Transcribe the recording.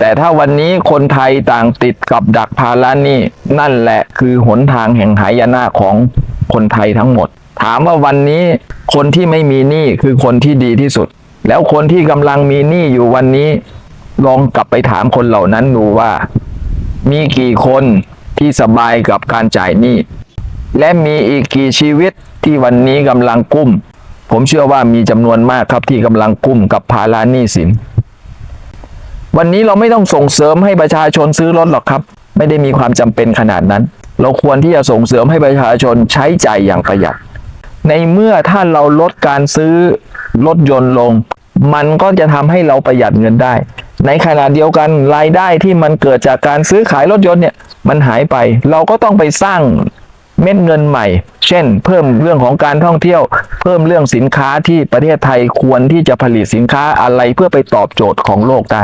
แต่ถ้าวันนี้คนไทยต่างติดกับดักภาระนี้นั่นแหละคือหนทางแห่งหายนะของคนไทยทั้งหมด ถามว่าวันนี้คนที่ไม่มีหนี้คือคนที่ดีที่สุด แล้วคนที่กำลังมีหนี้อยู่วันนี้ ลองกลับไปถามคนเหล่านั้นดูว่า มีกี่คนที่สบายกับการจ่ายหนี้และมีอีกกี่ชีวิตที่วันนี้กำลังกุ้ม ผมเชื่อว่ามีจำนวนมากครับที่กำลังกุ้มกับภาระหนี้สิน วันนี้เราไม่ต้องส่งเสริมให้ประชาชนซื้อรถหรอกครับ ไม่ได้มีความจำเป็นขนาดนั้น เราควรที่จะส่งเสริมให้ประชาชนใช้ใจ่ายอย่างประหยัด ในเมื่อถ้าเราลดการซื้อรถยนต์ลง มันก็จะทำให้เราประหยัดเงินได้ ในขณะเดียวกันรายได้ที่มันเกิดจากการซื้อขายรถยนต์เนี่ยมันหายไป เราก็ต้องไปสร้างเม็ดเงินใหม่ เช่น เพิ่มเรื่องของการท่องเที่ยว เพิ่มเรื่องสินค้าที่ประเทศไทยควรที่จะผลิตสินค้าอะไรเพื่อไปตอบโจทย์ของโลกได้